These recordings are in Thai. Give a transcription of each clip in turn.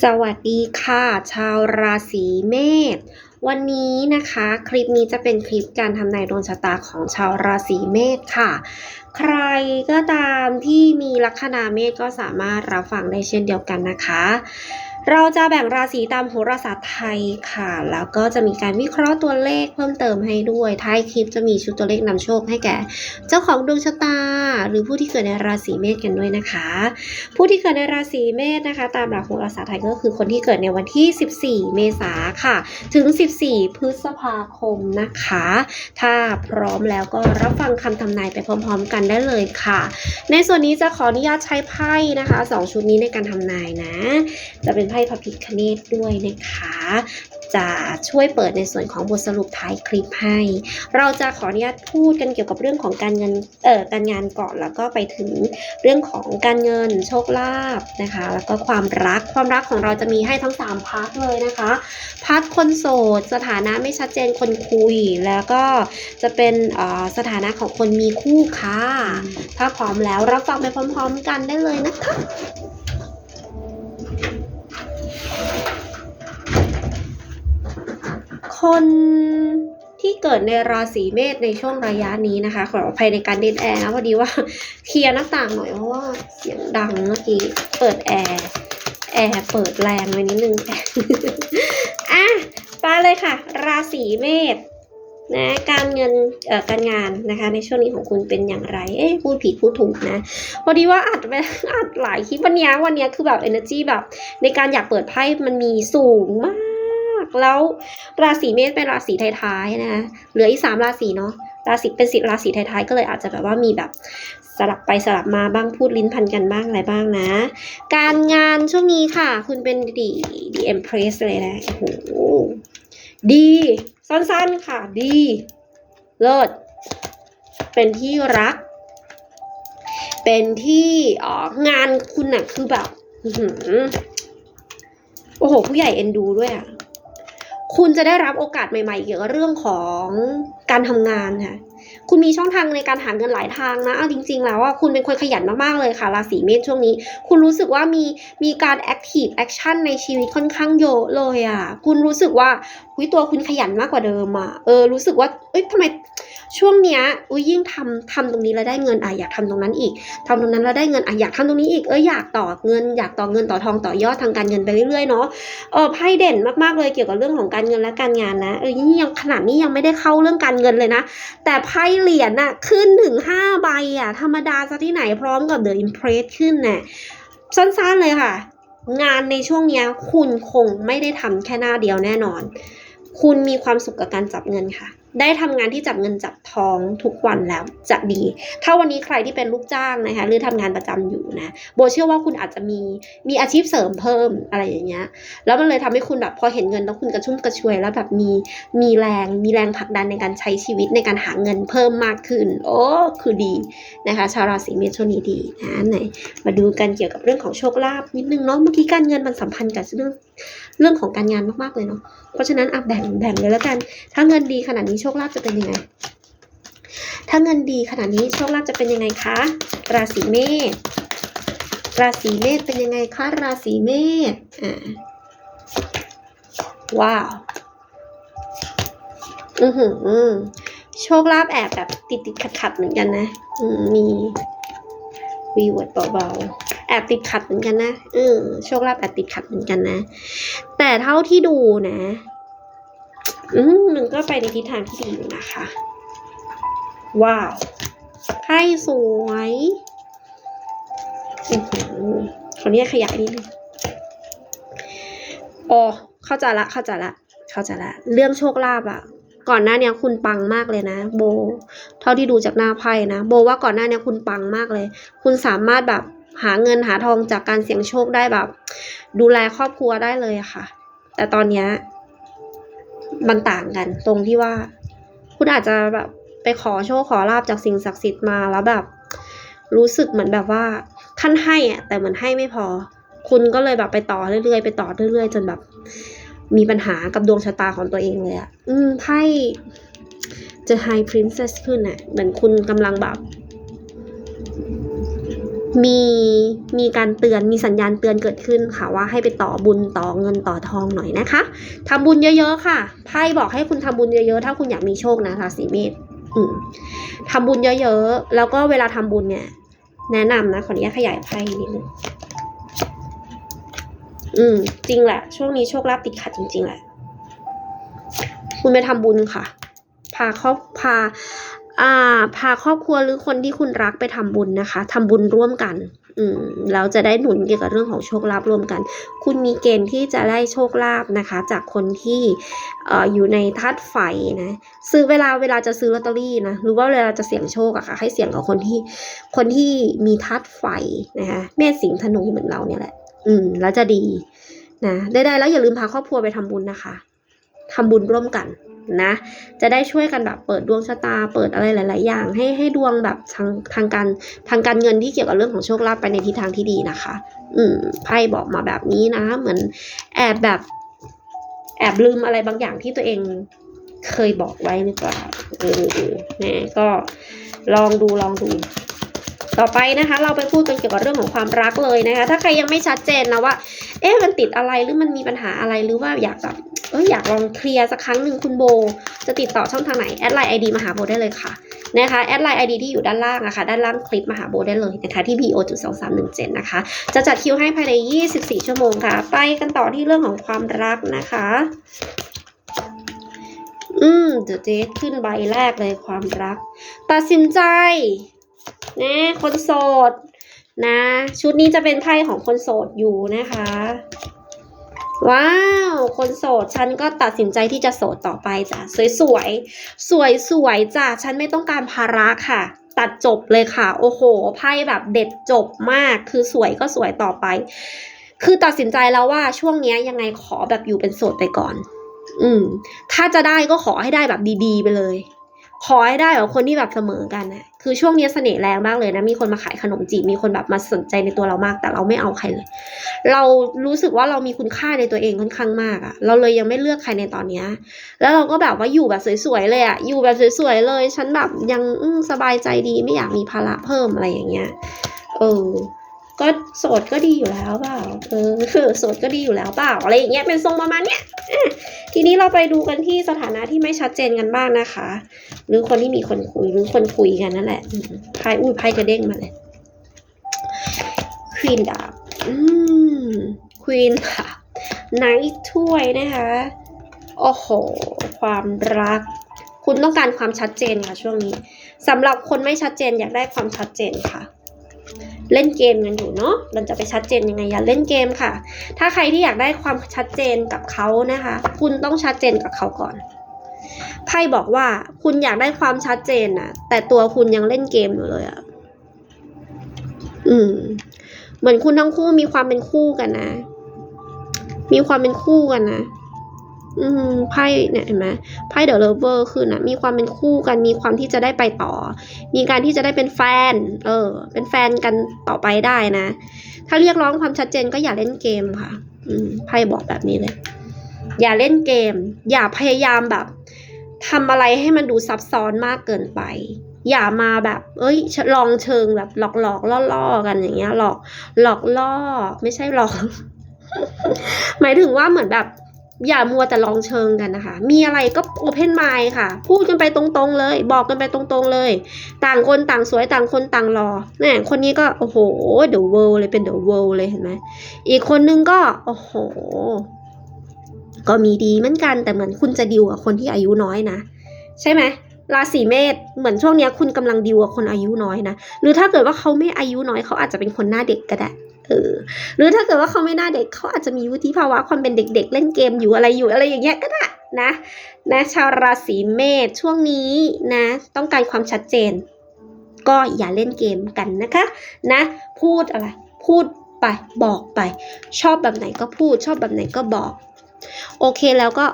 สวัสดีค่ะ ชาวราศีเมษวันนี้นะคะ คลิปนี้จะเป็นคลิปการทำนายดวงชะตาของชาวราศีเมษค่ะ ใครก็ตามที่มีลัคนาเมษก็สามารถรับฟังได้เช่นเดียวกันนะคะ เราจะแบ่งราศีตามโหราศาสตร์ไทยค่ะ แล้วก็จะมีการวิเคราะห์ตัวเลขเพิ่มเติมให้ด้วย ท้ายคลิปจะมีชุดตัวเลขนำโชคให้แก่ เจ้าของดวงชะตา หรือผู้ที่เกิดในราศีเมษกันด้วยนะคะ ผู้ที่เกิดในราศีเมษนะคะ ตามหลักโหราศาสตร์ไทยก็คือคนที่เกิดในวันที่ 14 เมษาค่ะ ถึง 14 พฤษภาคมนะคะ ถ้าพร้อมแล้วก็รับฟังคำทำนายไปพร้อม ๆ กันได้เลยค่ะ ในส่วนนี้จะขออนุญาตใช้ไพ่นะคะสองชุดนี้ในการทำนายนะ จะเป็นไพ่พระพิคเนตด้วยนะคะ จะช่วยเปิดในส่วนของบทสรุปท้ายคลิปให้ เราจะขออนุญาตพูดกันเกี่ยวกับเรื่องของการเงินเอ่อการงานก่อนแล้วก็ไปถึงเรื่องของการเงินโชคลาภนะคะ แล้วก็ความรักความรักของเราจะมีให้ทั้ง 3พาร์ทเลยนะคะพาร์ทคนโสด สถานะไม่ชัดเจนคนคุย แล้วก็จะเป็นเอ่อสถานะของคนมีคู่ค่ะถ้าพร้อมแล้วรับฟังไปพร้อม ๆ กันได้เลยนะคะ คนที่เกิดในราศีเมษในช่วงระยะนี้นะคะ ขออภัยในการเดินแอร์นะพอดีว่าเคลียร์หน้าต่างหน่อยเพราะว่าเสียงดังเมื่อกี้เปิดแอร์แอร์เปิดแรงไปนิดนึงอะไปเลยค่ะ ราศีเมษนะการเงินเอ่อการงานนะคะ ในช่วงนี้ของคุณเป็นอย่างไร เอ๊ะพูดผิดพูดถูกนะพอดีว่าอัดไปอัดหลายคลิปวันนี้วันนี้คือแบบ energy แบบ ในการอยากเปิดไพ่มันมีสูงมาก แล้วราศีเมษเป็นราศีท้ายๆนะคะเหลืออีกสามราศีเนาะราศีเป็นสิราศีท้ายๆก็เลยอาจจะแบบว่ามีแบบสลับไปสลับมาบ้างพูดลิ้นพันกันบ้างอะไรบ้างนะ การงานช่วงนี้ค่ะ คุณเป็นดีดีเอ็มเพรสเลยนะโอ้โหดีสั้นๆค่ะดี เลิศเป็นที่รัก เป็นที่อ๋องานคุณน่ะคือแบบโอ้โห ผู้ใหญ่เอ็นดูด้วยอะ คุณจะได้รับโอกาสใหม่ ๆ เกี่ยวกับเรื่องของการทำงานค่ะ คุณมีช่องทางในการหาเงินหลายทางนะ เอาจริง ๆ แล้วว่าคุณเป็นคนขยันมากๆเลยค่ะ ราศีเมษช่วงนี้ คุณรู้สึกว่ามีมีการแอคทีฟแอคชั่นในชีวิตค่อนข้างเยอะเลยอะ คุณรู้สึกว่าอุ้ยตัวคุณขยันมากกว่าเดิมอะ เออ รู้สึกว่า เอ้ยทำไม ช่วงเนี้ยอุ้ยยิ่งทำทำตรงนี้แล้วได้เงินอะอยากทำตรงนั้นอีกทำตรงนั้นแล้วได้เงินอะอยากทำตรงนี้อีกเอออยากต่อเงิน อยากต่อเงินต่อทองต่อยอดทางการเงินไปเรื่อยๆเนาะเออไพ่เด่นมากๆเลยเกี่ยวกับเรื่องของการเงินและการงานนะเออนี่ยังขนาดนี้ยังไม่ได้เข้าเรื่องการเงินเลยนะ แต่ไพ่เหรียญน่ะขึ้นถึงห้าใบอะธรรมดาซะที่ไหนพร้อมกับ The Impress ขึ้นน่ะสั้นๆเลยค่ะ งานในช่วงนี้คุณคงไม่ได้ทำแค่หน้าเดียวแน่นอน คุณมีความสุขกับการจับเงินค่ะ ได้ทำงานที่จับเงินจับทองทุกวันแล้วจะดี ถ้าวันนี้ใครที่เป็นลูกจ้างนะคะหรือทำงานประจำอยู่นะโบเชื่อว่าคุณอาจจะมีมีอาชีพเสริมเพิ่มอะไรอย่างเงี้ยแล้วมันเลยทำให้คุณแบบพอเห็นเงินแล้วคุณกระชุ่มกระชวยแล้วแบบมีมีแรงมีแรงผลักดันในการใช้ชีวิตในการหาเงินเพิ่มมากขึ้น โอ้คือดีนะคะชาวราศีเมษช่วงนี้ดีนะไหนมาดูกันเกี่ยวกับเรื่องของโชคลาภนิดนึงเนาะเมื่อกี้การเงินมันสัมพันธ์กับเรื่องเรื่องของการงานมากๆเลยเนาะเพราะฉะนั้นอะแบ่งแบ่งเลยแล้วกัน ถ้าเงินดีขนาดนี้โชคลาภจะเป็นยังไง ถ้าเงินดีขนาดนี้โชคลาภจะเป็นยังไงคะ ราศีเมษ ราศีเมษเป็นยังไงคะ ราศีเมษ อ่า ว้าว อือหือโชคลาภแอบแบบติดติดขัดขัดเหมือนกันนะมมีวีเวิร์ดเบาๆแอบติดขัดเหมือนกันนะเออโชคลาภแอบติดขัดเหมือนกันนะ แต่เท่าที่ดูนะ อืมมันก็ไปในทิศทางที่ดีอยู่นะคะ ว้าวไพ่สวยอือหือขออนุญาตขยายนิดนึงอ๋อเข้าใจละเข้าใจละเข้าใจละ เรื่องโชคลาภอะก่อนหน้าเนี้ยคุณปังมากเลยนะ โบ เท่าที่ดูจากหน้าไพ่นะ โบว่าก่อนหน้าเนี้ยคุณปังมากเลย คุณสามารถแบบหาเงินหาทองจากการเสี่ยงโชคได้แบบ ดูแลครอบครัวได้เลยอะค่ะ แต่ตอนเนี้ย มันต่างกัน ตรงที่ว่า คุณอาจจะแบบไปขอโชคขอลาบจากสิ่งศักดิ์สิทธิ์มาแล้วแบบ รู้สึกเหมือนแบบว่าท่านให้อะแต่เหมือนให้ไม่พอ คุณก็เลยแบบไปต่อเรื่อยๆไปต่อเรื่อยๆ จนแบบ มีปัญหากับดวงชะตาของตัวเองเลยอะอืมไพ่จะ High Princess ขึ้นอะเหมือนคุณกำลังแบบ มีมีการเตือนมีสัญญาณเตือนเกิดขึ้นค่ะว่าให้ไปต่อบุญต่อเงินต่อทองหน่อยนะคะทำบุญเยอะๆค่ะไพ่บอกให้คุณทำบุญเยอะๆ ถ้าคุณอยากมีโชคนะราศีเมษอืมทำบุญเยอะๆ แล้วก็เวลาทำบุญเนี่ย แนะนำนะขออนุญาตขยายไพ่นิดนึงอืม จริงแหละ ช่วงนี้โชคลาภติดขัดจริง ๆ แหละ คุณไปทำบุญค่ะ พาครอบพา พาครอบครัวหรือคนที่คุณรักไปทำบุญนะคะทำบุญร่วมกันอืมแล้วจะได้หนุนเกี่ยวกับเรื่องของโชคลาภร่วมกัน คุณมีเกณฑ์ที่จะได้โชคลาภนะคะ จากคนที่ออยู่ในธาตุไฟนะ ซื้อเวลาเวลาจะซื้อลอตเตอรี่นะ หรือว่าเวลาจะเสี่ยงโชคอะค่ะ ให้เสี่ยงกับคนที่ คนที่มีธาตุไฟนะคะแม่สิงห์ธนูเหมือนเราเนี่ยแหละ อืม แล้วจะดีนะ ได้ๆแล้วอย่าลืมพาครอบครัวไปทำบุญนะคะทำบุญร่วมกัน นะ จะได้ช่วยกันแบบเปิดดวงชะตา เปิดอะไรหลาย ๆ อย่าง ให้ให้ดวงแบบทางทางการทางการเงินที่เกี่ยวกับเรื่องของโชคลาภไปในทิศทางที่ดีนะคะ อืมไพ่บอกมาแบบนี้นะ เหมือนแอบแบบ แอบลืมอะไรบางอย่างที่ตัวเองเคยบอกไว้หรือเปล่าเออนะก็ลองดูลองดูต่อไปนะคะเราไปพูดกันเกี่ยวกับเรื่องของความรักเลยนะคะ ถ้าใครยังไม่ชัดเจนนะว่า เอ๊ะมันติดอะไรหรือมันมีปัญหาอะไรหรือว่าอยากแบบ เอออยากลองเคลียร์สักครั้งหนึ่งคุณโบ จะติดต่อช่องทางไหนแอดไลน์ไอดีมาหาโบได้เลยค่ะนะคะแอดไลน์ไอดีที่อยู่ด้านล่างนะคะด้านล่างคลิปมาหาโบได้เลยนะคะที่ bo จุดสองสามหนึ่งเจ็ดนะคะจะจัดคิวให้ภายใน 24 ชั่วโมงค่ะ ไปกันต่อที่เรื่องของความรักนะคะ อืมเดี๋ยวเจ๊ขึ้นใบแรกเลยความรัก ตัดสินใจนะคนโสดนะ ชุดนี้จะเป็นไพ่ของคนโสดอยู่นะคะ ว้าว คนโสด ฉันก็ตัดสินใจที่จะโสดต่อไปจ้ะ สวยๆสวยๆจ้ะ ฉันไม่ต้องการภาระค่ะ ตัดจบเลยค่ะ โอ้โห ไพ่แบบเด็ดจบมาก คือสวยก็สวยต่อไป คือตัดสินใจแล้วว่าช่วงนี้ยยังไงขอแบบอยู่เป็นโสดไปก่อน อืม ถ้าจะได้ก็ขอให้ได้แบบดีๆ ไปเลย ขอให้ได้แบบคนที่แบบเสมอกันนะ คือช่วงนี้เสน่ห์แรงมากเลยนะ มีคนมาขายขนมจีบ มีคนแบบมาสนใจในตัวเรามาก แต่เราไม่เอาใครเลย เรารู้สึกว่าเรามีคุณค่าในตัวเองค่อนข้างมากอะเราเลยยังไม่เลือกใครในตอนเนี้ย แล้วเราก็แบบว่าอยู่แบบสวยๆเลยอะอยู่แบบสวยๆเลย ฉันแบบยังสบายใจดี ไม่อยากมีภาระเพิ่มอะไรอย่างเงี้ย เออ ก็โสดก็ดีอยู่แล้วเปล่า เออโสดก็ดีอยู่แล้วเปล่า อะไรอย่างเงี้ย เป็นทรงประมาณเนี้ย ทีนี้เราไปดูกันที่สถานะที่ไม่ชัดเจนกันบ้างนะคะ หรือคนที่มีคนคุยหรือคนคุยกันนั่นแหละไพ่อุ้ยไพ่กระเด้งมาเลยควีนดาบอืมควีนค่ะไนท์ถ้วยนะคะโอ้โหความรัก คุณต้องการความชัดเจนค่ะช่วงนี้สำหรับคนไม่ชัดเจนอยากได้ความชัดเจนค่ะ เล่นเกมกันอยู่เนาะเราจะไปชัดเจนยังไงอย่าเล่นเกมค่ะ ถ้าใครที่อยากได้ความชัดเจนกับเขานะคะ คุณต้องชัดเจนกับเขาก่อนไพ่บอกว่าคุณอยากได้ความชัดเจนนะแต่ตัวคุณยังเล่นเกมอยู่เลยอะอืม เหมือนคุณทั้งคู่มีความเป็นคู่กันนะ มีความเป็นคู่กันนะ อืมไพ่เนี่ยเห็นไหมไพ่เดอะเลเวอร์คือนะมีความเป็นคู่กันมีความที่จะได้ไปต่อ มีการที่จะได้เป็นแฟน เออ เป็นแฟนกันต่อไปได้นะ ถ้าเรียกร้องความชัดเจนก็อย่าเล่นเกมค่ะ อืมไพ่บอกแบบนี้เลย อย่าเล่นเกม อย่าพยายามแบบทำอะไรให้มันดูซับซ้อนมากเกินไป อย่ามาแบบ เอ้ย ลองเชิงแบบหลอกหลอกล่อล่อๆกันอย่างเงี้ย หลอกหลอกล่อไม่ใช่หลอก หมายถึงว่าเหมือนแบบ อย่ามัวแต่ลองเชิงกันนะคะ มีอะไรก็โอเพนไมล์ค่ะ พูดกันไปตรงๆเลย บอกกันไปตรงๆเลย ต่างคนต่างสวยต่างคนต่างรอเนี่ยคนนี้ก็ โอ้โหเดอะเวิลด์เลยเป็นเดอะเวิลด์เลยเห็นไหมอีกคนนึงก็ โอ้โห ก็มีดีเหมือนกันแต่เหมือนคุณจะดิวกับคนที่อายุน้อยนะ ใช่ไหมราศีเมษเหมือนช่วงนี้คุณกำลังดิวกับคนอายุน้อยนะ หรือถ้าเกิดว่าเขาไม่อายุน้อยเขาอาจจะเป็นคนหน้าเด็กก็ได้ เออหรือถ้าเกิดว่าเขาไม่น่าเด็กเขาอาจจะมีวุฒิภาวะความเป็นเด็ก ๆ เล่นเกมอยู่อะไรอยู่อะไรอย่างเงี้ยก็ได้นะนะชาวราศีเมษช่วงนี้นะต้องการความชัดเจน ก็อย่าเล่นเกมกันนะคะ นะ พูดอะไร พูดไปบอกไป ชอบแบบไหนก็พูด ชอบแบบไหนก็บอก โอเคแล้วก็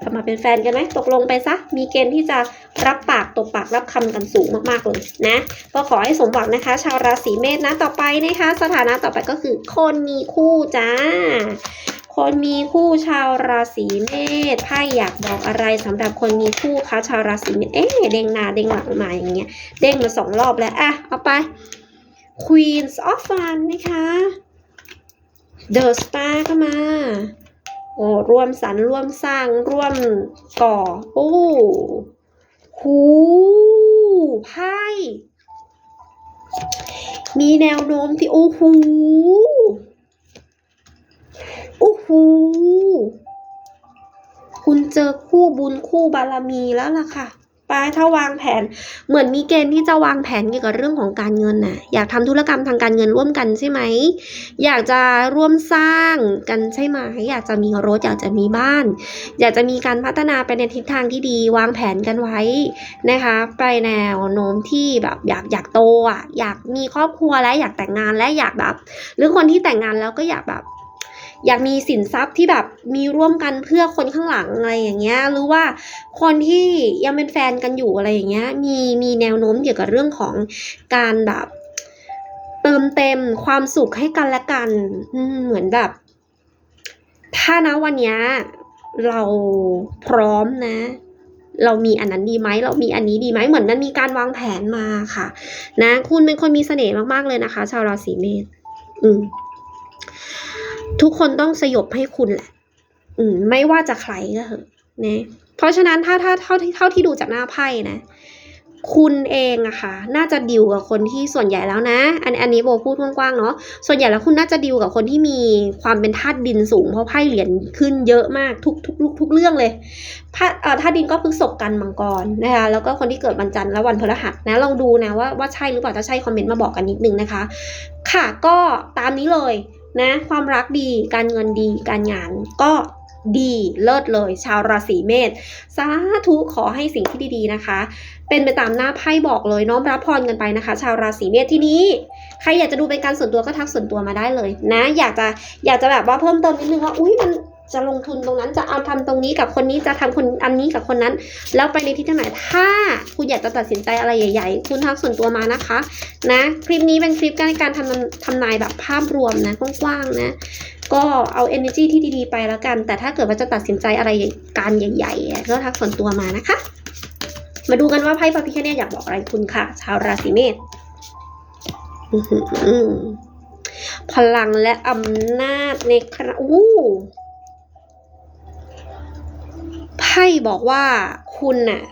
กลับมาเป็นแฟนกันไหมตกลงไปซะ มีเกณฑ์ที่จะรับปากตกปากรับคำกันสูงมากๆเลยนะ ก็ขอให้สมหวังนะคะ ชาวราศีเมษนะต่อไปนะคะ สถานะต่อไปก็คือ คนมีคู่จ้า คนมีคู่ชาวราศีเมษไพ่อยากบอกอะไรสำหรับคนมีคู่คะชาวราศีเมษเอ๊ะเด้งหน้าเด้งหลังมาอย่างเงี้ยเด้งมาสองรอบแล้วอะเอาไป Queens of Fun นะคะ The Star ก็มา อ้ร่วมสรรร่วมสร้างร่วมก่อ โอ้หูไพ่มีแนวโน้มที่โอ้โหโอ้หูคุณเจอคู่บุญคู่บารมีแล้วล่ะค่ะ ไปถ้าวางแผน เหมือนมีเกณฑ์ที่จะวางแผนเกี่ยวกับเรื่องของการเงินน่ะอยากทำธุรกรรมทางการเงินร่วมกันใช่ไหม อยากจะร่วมสร้างกันใช่ไหมอยากจะมีรถอยากจะมีบ้าน อยากจะมีการพัฒนาไปในทิศทางที่ดี วางแผนกันไว้นะคะไปแนวโน้มที่แบบอยากอยากโตอะอยากมีครอบครัวและอยากแต่งงานและอยากแบบ หรือคนที่แต่งงานแล้วก็อยากแบบ อยากมีสินทรัพย์ที่แบบมีร่วมกันเพื่อคนข้างหลังอะไรอย่างเงี้ยหรือว่าคนที่ยังเป็นแฟนกันอยู่อะไรอย่างเงี้ยมีมีแนวโน้มเกี่ยวกับเรื่องของการแบบเติมเต็มความสุขให้กันและกันเหมือนแบบ ถ้านะวันเนี้ยเราพร้อมนะ เรามีอันนั้นดีไหมเรามีอันนี้ดีไหมเหมือนมันมีการวางแผนมาค่ะ นะ คุณเป็นคนมีเสน่ห์มากๆเลยนะคะ ชาวราศีเมษอืม ทุกคนต้องสยบให้คุณแหละ อืม ไม่ว่าจะใครก็เถอะนะเพราะฉะนั้นถ้าถ้าเท่าที่เท่าที่ดูจากหน้าไพ่นะ คุณเองอะค่ะ น่าจะดิวกับคนที่ส่วนใหญ่แล้วนะ อันอันนี้โบพูดกว้างๆเนาะส่วนใหญ่แล้วคุณน่าจะดิวกับคนที่มีความเป็นธาตุดินสูง เพราะไพ่เหรียญขึ้นเยอะมากทุกทุกทุกทุกเรื่องเลยธาตุดินก็พฤษภกันมังกรนะคะแล้วก็คนที่เกิดวันจันทร์และวันพฤหัสนะลองดูนะว่าว่าใช่หรือเปล่าถ้าใช่คอมเมนต์มาบอกกันนิดนึงนะคะ ค่ะก็ตามนี้เลย นะความรักดีการเงินดีการงานก็ดีเลิศเลย ชาวราศีเมษสาธุขอให้สิ่งที่ดีๆนะคะ เป็นไปตามหน้าไพ่บอกเลยน้อมรับพรกันไปนะคะ ชาวราศีเมษที่นี้ ใครอยากจะดูเป็นการส่วนตัวก็ทักส่วนตัวมาได้เลยนะ อยากจะอยากจะแบบว่าเพิ่มเติมนิดนึงว่าอุ้ยมัน จะลงทุนตรงนั้นจะเอาทำตรงนี้กับคนนี้จะทำคนอันนี้กับคนนั้น แล้วไปในทิศทางไหนถ้าคุณอยากจะตัดสินใจอะไรใหญ่ ๆ คุณทักส่วนตัวมานะคะ นะคลิปนี้เป็นคลิปการการทำทำนายแบบภาพรวมนะกว้างๆนะก็เอา energy ที่ดีๆไปแล้วกัน แต่ถ้าเกิดว่าจะตัดสินใจอะไรการใหญ่ๆก็ทักส่วนตัวมานะคะ มาดูกันว่าไพ่พระพิคเนตอยากบอกอะไรคุณค่ะ ชาวราศีเมษพลังและอำนาจในครั้งอู้ ไพ่บอกว่าคุณน่ะ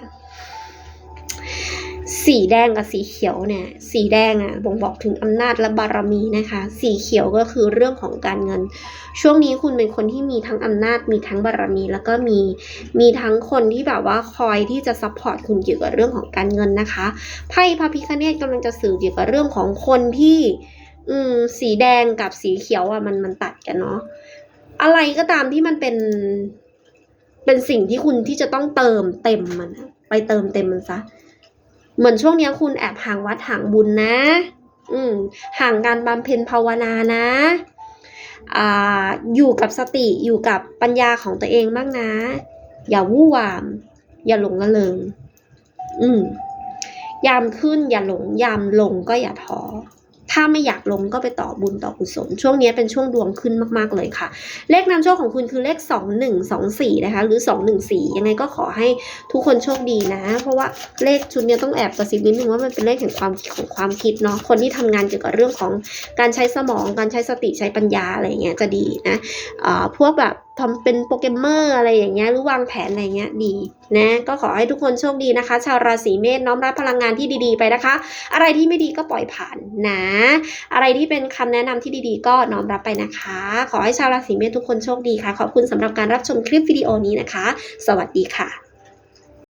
สีแดงกับสีเขียวเนี่ย สีแดงอะบ่งบอกถึงอำนาจและบารมีนะคะ สีเขียวก็คือเรื่องของการเงิน ช่วงนี้คุณเป็นคนที่มีทั้งอำนาจ มีทั้งบารมี แล้วก็มีมีทั้งคนที่แบบว่าคอยที่จะซัพพอร์ตคุณเกี่ยวกับเรื่องของการเงินนะคะ ไพ่พระพิคเนตกำลังจะสื่อเกี่ยวกับเรื่องของคนที่ อืม สีแดงกับสีเขียวอะมันมันตัดกันเนาะ อะไรก็ตามที่มันเป็น เป็นสิ่งที่คุณที่จะต้องเติมเต็มมัน ไปเติมเต็มมันซะ เหมือนช่วงนี้คุณแอบห่างวัดห่างบุญนะ อืมห่างการบำเพ็ญภาวนานะอ่าอยู่กับสติอยู่กับปัญญาของตัวเองบ้างนะ อย่าวู่วาม อย่าหลงละเริง อืมยามขึ้นอย่าหลง ยามลงก็อย่าท้อ ถ้าไม่อยากลงก็ไปต่อบุญต่อกุศล ช่วงนี้เป็นช่วงดวงขึ้นมากๆเลยค่ะ เลขนำโชคของคุณคือเลข 2124 นะคะ หรือ 214 ยังไงก็ขอให้ทุกคนโชคดีนะ เพราะว่าเลขชุดนี้ต้องแอบกระซิบนิดนึงว่ามันเป็นเลขแห่งความของความคิดเนาะคนที่ทำงานเกี่ยวกับเรื่องของการใช้สมอง การใช้สติใช้ปัญญาอะไรเงี้ยจะดีนะอ่าพวกแบบ ทำเป็นโปรแกรมเมอร์อะไรอย่างเงี้ยหรือวางแผนอะไรเงี้ยดีนะก็ขอให้ทุกคนโชคดีนะคะ ชาวราศีเมษน้อมรับพลังงานที่ดีๆไปนะคะ อะไรที่ไม่ดีก็ปล่อยผ่านนะ อะไรที่เป็นคำแนะนำที่ดีๆ ก็น้อมรับไปนะคะ ขอให้ชาวราศีเมษทุกคนโชคดีค่ะ ขอบคุณสำหรับการรับชมคลิปวิดีโอนี้นะคะ สวัสดีค่ะ